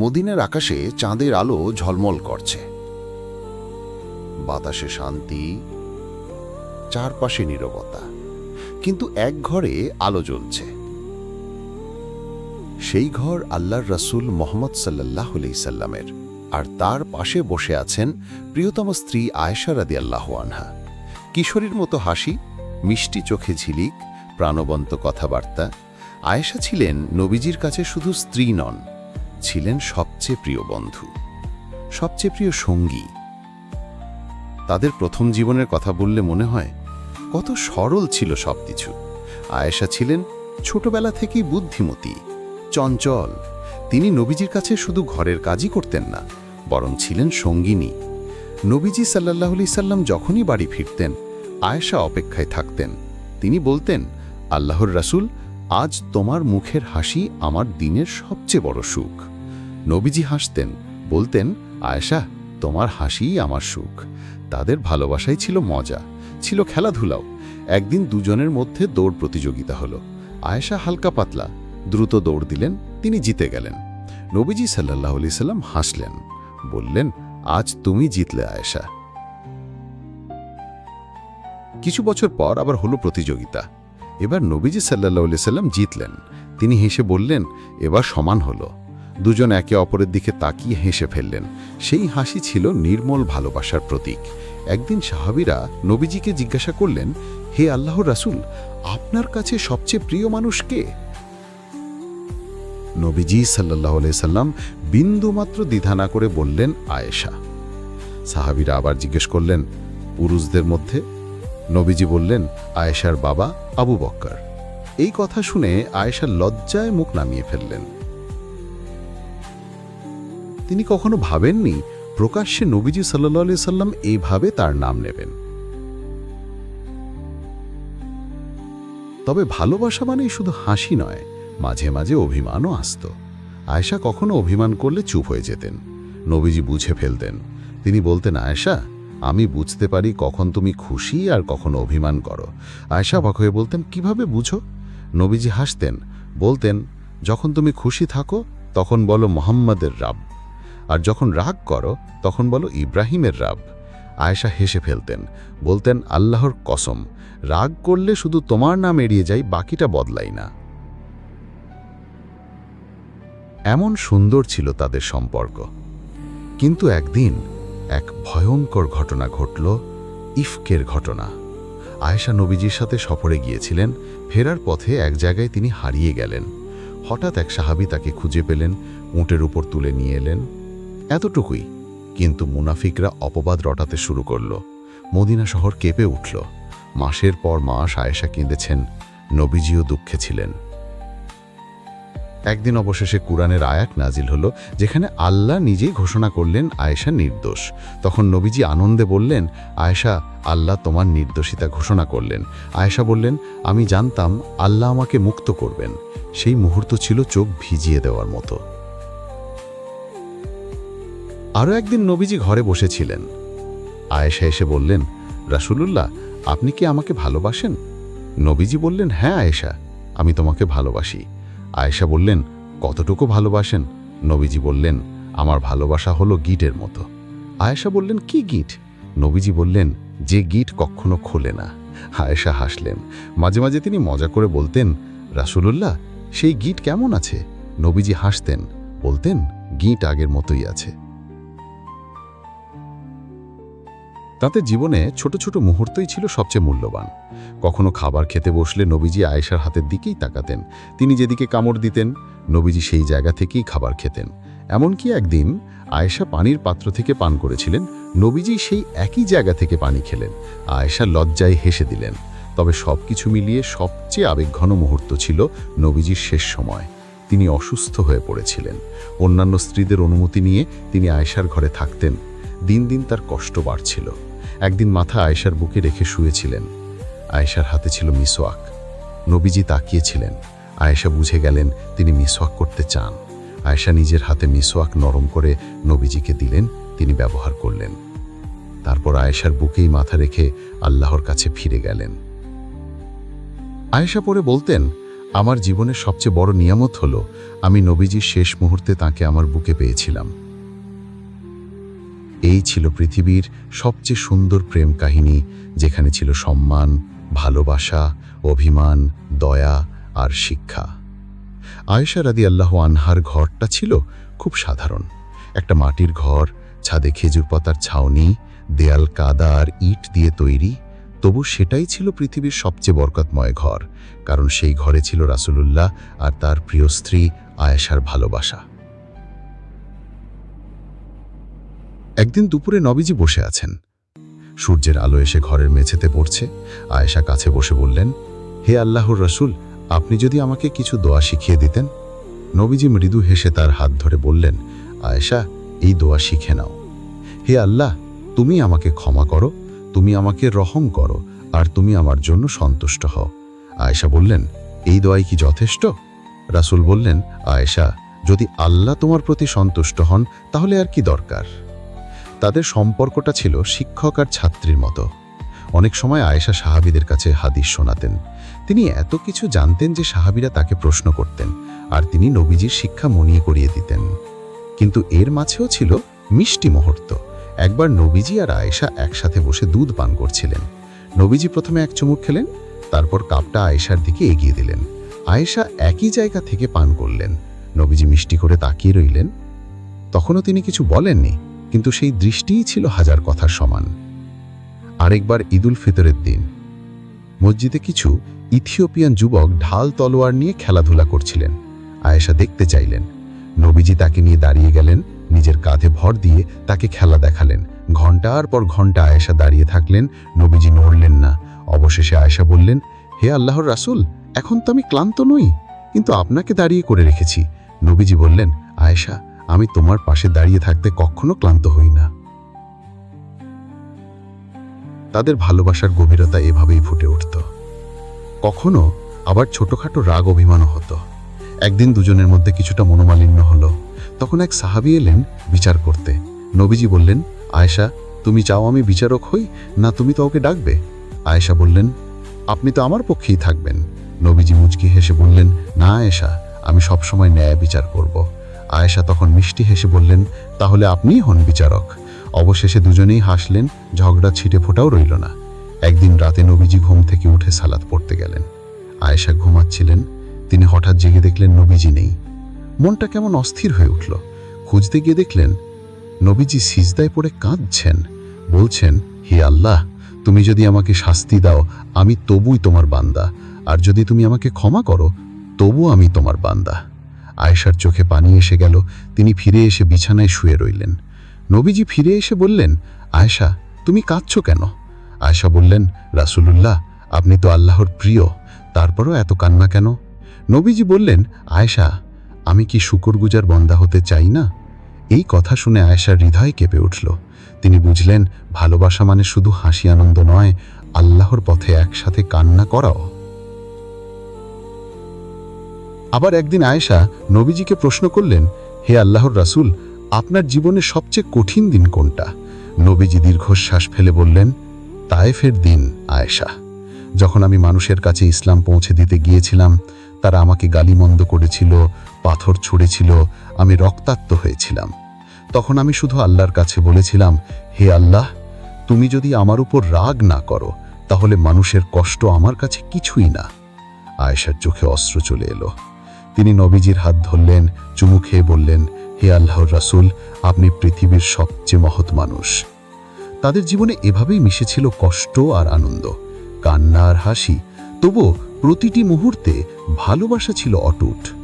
মদিনের আকাশে চাঁদের আলো ঝলমল করছে। বাতাসে শান্তি, চারপাশে নীরবতা। কিন্তু এক ঘরে আলো জ্বলছে। সেই ঘর আল্লাহর রাসূল মোহাম্মদ সাল্লাহ সাল্লামের। আর তার পাশে বসে আছেন প্রিয়তম স্ত্রী আয়েশা রাদি আল্লাহ আনহা। কিশোরীর মতো হাসি, মিষ্টি চোখে ঝিলিক, প্রাণবন্ত কথাবার্তা। আয়েশা ছিলেন নবীজির কাছে শুধু স্ত্রী নন ছিলেন সবচেয়ে প্রিয় বন্ধু, সবচেয়ে প্রিয় সঙ্গী। তাদের প্রথম জীবনের কথা বললে মনে হয়, কত সরল ছিল সবকিছু। আয়েশা ছিলেন ছোটবেলা থেকেই বুদ্ধিমতী, চঞ্চল। তিনি নবীজির কাছে শুধু ঘরের কাজই করতেন না, বরং ছিলেন সঙ্গিনী। নবীজি সাল্লাহ সাল্লাম যখনই বাড়ি ফিরতেন, আয়েশা অপেক্ষায় থাকতেন। তিনি বলতেন, আল্লাহর রাসুল, আজ তোমার মুখের হাসি আমার দিনের সবচেয়ে বড় সুখ। নবীজি হাসতেন, বলতেন, আয়েশা, তোমার হাসিই আমার সুখ। তাদের ভালোবাসাই ছিল মজা, ছিল খেলাধুলাও। একদিন দুজনের মধ্যে দৌড় প্রতিযোগিতা হলো। আয়েশা হালকা পাতলা, দ্রুত দৌড় দিলেন, তিনি জিতে গেলেন। নবীজি সাল্লাহ আলি সাল্লাম হাসলেন, বললেন, আজ তুমি জিতলে, আয়েশা। কিছু বছর পর আবার হলো প্রতিযোগিতা। এবার নবীজি সাল্লাহ সাল্লাম জিতলেন। তিনি হেসে বললেন, এবার সমান হলো। দুজন একে অপরের দিকে তাকিয়ে হেসে ফেললেন। সেই হাসি ছিল নির্মল ভালোবাসার প্রতীক। একদিন সাহাবিরা নবীজিকে জিজ্ঞাসা করলেন, হে আল্লাহ রাসুল, আপনার কাছে সবচেয়ে প্রিয় মানুষ কে? নবীজি সাল্লাহ সাল্লাম বিন্দুমাত্র দ্বিধা না করে বললেন, আয়েশা। সাহাবিরা আবার জিজ্ঞেস করলেন, পুরুষদের মধ্যে? নবীজি বললেন, আয়েশার বাবা আবু বক্কর। এই কথা শুনে আয়েশা লজ্জায় মুখ নামিয়ে ফেললেন। তিনি কখনো ভাবেননি প্রকাশ্যে নবীজি সাল্লাহ আলি সাল্লাম এইভাবে তার নাম নেবেন। তবে ভালোবাসা মানেই শুধু হাসি নয়, মাঝে মাঝে অভিমানও আসত। আয়েশা কখনো অভিমান করলে চুপ হয়ে যেতেন। নবীজি বুঝে ফেলতেন। তিনি বলতেন, আয়েশা, আমি বুঝতে পারি কখন তুমি খুশি আর কখন অভিমান করো। আয়েশা অবাক হয়ে বলতেন, কীভাবে বুঝো? নবীজি হাসতেন, বলতেন, যখন তুমি খুশি থাকো, তখন বলো মোহাম্মদের রাব। আর যখন রাগ করো, তখন বলো ইব্রাহিমের রাব। আয়েশা হেসে ফেলতেন, বলতেন, আল্লাহর কসম, রাগ করলে শুধু তোমার নাম এড়িয়ে যাই, বাকিটা বদলাই না। এমন সুন্দর ছিল তাদের সম্পর্ক। কিন্তু একদিন এক ভয়ঙ্কর ঘটনা ঘটল, ইফকের ঘটনা। আয়েশা নবীজির সাথে সফরে গিয়েছিলেন, ফেরার পথে এক জায়গায় তিনি হারিয়ে গেলেন। হঠাৎ এক সাহাবি তাকে খুঁজে পেলেন, উঁটের উপর তুলে নিয়ে এলেন। এতটুকুই। কিন্তু মুনাফিকরা অপবাদ রটাতে শুরু করল। মদিনা শহর কেঁপে উঠল। মাসের পর মাস আয়েশা কেঁদেছেন, নবীজিও দুঃখে ছিলেন। একদিন অবশেষে কুরআনের আয়াত নাজিল হল, যেখানে আল্লাহ নিজেই ঘোষণা করলেন আয়েশা নির্দোষ। তখন নবীজি আনন্দে বললেন, আয়েশা, আল্লাহ তোমার নির্দোষিতা ঘোষণা করলেন। আয়েশা বললেন, আমি জানতাম আল্লাহ আমাকে মুক্ত করবেন। সেই মুহূর্ত ছিল চোখ ভিজিয়ে দেওয়ার মতো। আরও একদিন নবীজি ঘরে বসেছিলেন। আয়েশা এসে বললেন, রাসূলুল্লাহ, আপনি কি আমাকে ভালোবাসেন? নবীজি বললেন হ্যাঁ আয়েশা, আমি তোমাকে ভালোবাসি। আয়েশা বললেন, কতটুকু ভালোবাসেন? নবীজি বললেন, আমার ভালোবাসা হলো গিটের মতো। আয়েশা বললেন, কি গিট? নবীজি বললেন, যে গিট কখনো খোলে না। আয়েশা হাসলেন। মাঝে মাঝে তিনি মজা করে বলতেন, রাসূলুল্লাহ, সেই গিট কেমন আছে? নবীজি হাসতেন, বলতেন, গিট আগের মতোই আছে। তাতে জীবনে ছোট ছোট মুহূর্তই ছিল সবচেয়ে মূল্যবান। কখনো খাবার খেতে বসলে নবীজি আয়েশার হাতের দিকেই তাকাতেন। তিনি যেদিকে কামড় দিতেন, নবীজি সেই জায়গা থেকেই খাবার খেতেন। এমনকি একদিন আয়েশা পানির পাত্র থেকে পান করেছিলেন, নবীজি সেই একই জায়গা থেকে পানি খেলেন। আয়েশা লজ্জায় হেসে দিলেন। তবে সব কিছু মিলিয়ে সবচেয়ে আবেগঘন মুহূর্ত ছিল নবীজির শেষ সময়। তিনি অসুস্থ হয়ে পড়েছিলেন। অন্যান্য স্ত্রীদের অনুমতি নিয়ে তিনি আয়েশার ঘরে থাকতেন। দিন দিন তার কষ্ট বাড়ছিল। একদিন মাথা আয়েশার বুকে রেখে শুয়েছিলেন। আয়েশার হাতে ছিল মিসওয়াক। নবীজি তাকিয়েছিলেন। আয়েশা বুঝে গেলেন তিনি মিসওয়াক করতে চান। আয়েশা নিজের হাতে মিসওয়াক নরম করে নবীজিকে দিলেন, তিনি ব্যবহার করলেন। তারপর আয়েশার বুকেই মাথা রেখে আল্লাহর কাছে ফিরে গেলেন। আয়েশা পরে বলতেন, আমার জীবনের সবচেয়ে বড় নিয়ামত হল, আমি নবীজির শেষ মুহূর্তে তাকে আমার বুকে পেয়েছিলাম। এই ছিল পৃথিবীর সবচেয়ে সুন্দর প্রেম কাহিনী, যেখানে ছিল সম্মান, ভালোবাসা, অভিমান, দয়া আর শিক্ষা। আয়েশা রাদি আল্লাহ আনহার ঘরটা ছিল খুব সাধারণ। একটা মাটির ঘর, ছাদে খেজুর পাতার ছাউনি, দেয়াল, কাদা আর ইট দিয়ে তৈরি। তবু সেটাই ছিল পৃথিবীর সবচেয়ে বরকতময় ঘর, কারণ সেই ঘরে ছিল রাসুলুল্লাহ আর তার প্রিয় স্ত্রী আয়েশার ভালোবাসা। একদিন দুপুরে নবীজি বসে আছেন। সূর্যের আলো এসে ঘরের মেঝেতে পড়ছে। আয়েশা কাছে বসে বললেন, হে আল্লাহর রসুল, আপনি যদি আমাকে কিছু দোয়া শিখিয়ে দিতেন? নবীজি মৃদু হেসে তার হাত ধরে বললেন, আয়েশা, এই দোয়া শিখে নাও। হে আল্লাহ, তুমি আমাকে ক্ষমা করো, তুমি আমাকে রহম করো, আর তুমি আমার জন্য সন্তুষ্ট হও। আয়েশা বললেন, এই দোয়াই কি যথেষ্ট? রাসূল বললেন, আয়েশা, যদি আল্লাহ তোমার প্রতি সন্তুষ্ট হন, তাহলে আর কি দরকার? তাদের সম্পর্কটা ছিল শিক্ষক আর ছাত্রীর মতো। অনেক সময় আয়েশা সাহাবীদের কাছে হাদিস শোনাতেন। তিনি এত কিছু জানতেন যে সাহাবীরা তাকে প্রশ্ন করতেন আর তিনি নবীজির শিক্ষা মনিয়ে করিয়ে দিতেন। কিন্তু এর মাঝেও ছিল মিষ্টি মুহূর্ত। একবার নবীজি আর আয়েশা একসাথে বসে দুধ পান করছিলেন। নবীজি প্রথমে এক চুমুক খেলেন, তারপর কাপটা আয়েশার দিকে এগিয়ে দিলেন। আয়েশা একই জায়গা থেকে পান করলেন। নবীজি মিষ্টি করে তাকিয়ে রইলেন। তখনও তিনি কিছু বলেননি। কিন্তু সেই দৃষ্টিই ছিল হাজার কথার সমান। আরেকবার ঈদুল ফিতরের দিন। মসজিদে কিছু ইথিওপিয়ান যুবক ঢাল তলোয়ার নিয়ে খেলাধুলা করছিলেন। আয়েশা দেখতে চাইলেন। নবীজি তাকে নিয়ে দাঁড়িয়ে গেলেন, নিজের কাঁধে ভর দিয়ে তাকে খেলা দেখালেন। ঘণ্টার পর ঘণ্টা আয়েশা দাঁড়িয়ে থাকলেন, নবীজি নড়লেন না। অবশেষে আয়েশা বললেন, হে আল্লাহর রাসুল, এখন তো আমি ক্লান্ত নই, কিন্তু আপনাকে দাঁড়িয়ে করে রেখেছি। নবীজি বললেন, আয়েশা আমি তোমার পাশে দাঁড়িয়ে থাকতে কখনো ক্লান্ত হই না। তাদের ভালোবাসার গভীরতা এভাবেই ফুটে উঠত। কখনো আবার ছোটখাটো রাগ অভিমানও হতো। একদিন দুজনের মধ্যে কিছুটা মনোমালিন্য হলো। তখন এক সাহাবি এলেন বিচার করতে। নবীজি বললেন, আয়েশা, তুমি চাও আমি বিচারক হই না তুমি তো ওকে ডাকবে? আয়েশা বললেন, আপনি তো আমার পক্ষেই থাকবেন। নবীজি মুচকি হেসে বললেন, না আয়েশা, আমি সবসময় ন্যায় বিচার করব। আয়েশা তখন মিষ্টি হেসে বললেন, তাহলে আপনিই হন বিচারক। অবশেষে দুজনেই হাসলেন, ঝগড়া ছিটে ফোটাও রইল না। একদিন রাতে নবীজি ঘুম থেকে উঠে সালাত পড়তে গেলেন। আয়েশা ঘুমাচ্ছিলেন, তিনি হঠাৎ জেগে দেখলেন নবীজি নেই। মনটা কেমন অস্থির হয়ে উঠল। খুঁজতে গিয়ে দেখলেন, নবীজি সিজদায় পড়ে কাঁদছেন। বলছেন, হে আল্লাহ, তুমি যদি আমাকে শাস্তি দাও, আমি তবুই তোমার বান্দা। আর যদি তুমি আমাকে ক্ষমা করো তবু আমি তোমার বান্দা। আয়েশার চোখে পানি এসে গেল। তিনি ফিরে এসে বিছানায় শুয়ে রইলেন। নবীজি ফিরে এসে বললেন, আয়েশা, তুমি কাঁদছ কেন? আয়েশা বললেন, রাসূলুল্লাহ, আপনি তো আল্লাহর প্রিয়, তারপরও এত কান্না কেন? নবীজি বললেন, আয়েশা, আমি কি শুকরগুজার বন্দা হতে চাই না? এই কথা শুনে আয়েশার হৃদয় কেঁপে উঠল। তিনি বুঝলেন, ভালোবাসা মানে শুধু হাসি আনন্দ নয়, আল্লাহর পথে একসাথে কান্না করাও। আবার একদিন আয়েশা নবীজিকে প্রশ্ন করলেন, হে আল্লাহর রাসূল, আপনার জীবনে সবচেয়ে কঠিন দিন কোনটা? নবীজি দীর্ঘশ্বাস ফেলে বললেন, তায়েফের দিন, আয়েশা। যখন আমি মানুষের কাছে ইসলাম পৌঁছে দিতে গিয়েছিলাম, তারা আমাকে গালিমন্দ করেছিল, পাথর ছুঁড়েছিল, আমি রক্তাক্ত হয়েছিলাম। তখন আমি শুধু আল্লাহর কাছে বলেছিলাম, হে আল্লাহ, তুমি যদি আমার উপর রাগ না করো, তাহলে মানুষের কষ্ট আমার কাছে কিছুই না। আয়েশার চোখে অস্ত্র চলে এলো। তিনি নবীজির হাত ধরলেন, চুমু খেয়ে বললেন, হে আল্লাহর রাসুল, আপনি পৃথিবীর সবচেয়ে মহৎ মানুষ। তাদের জীবনে এভাবেই মিশেছিল কষ্ট আর আনন্দ। কান্না আর হাসি। তবু প্রতিটি মুহূর্তে ভালোবাসা ছিল অটুট।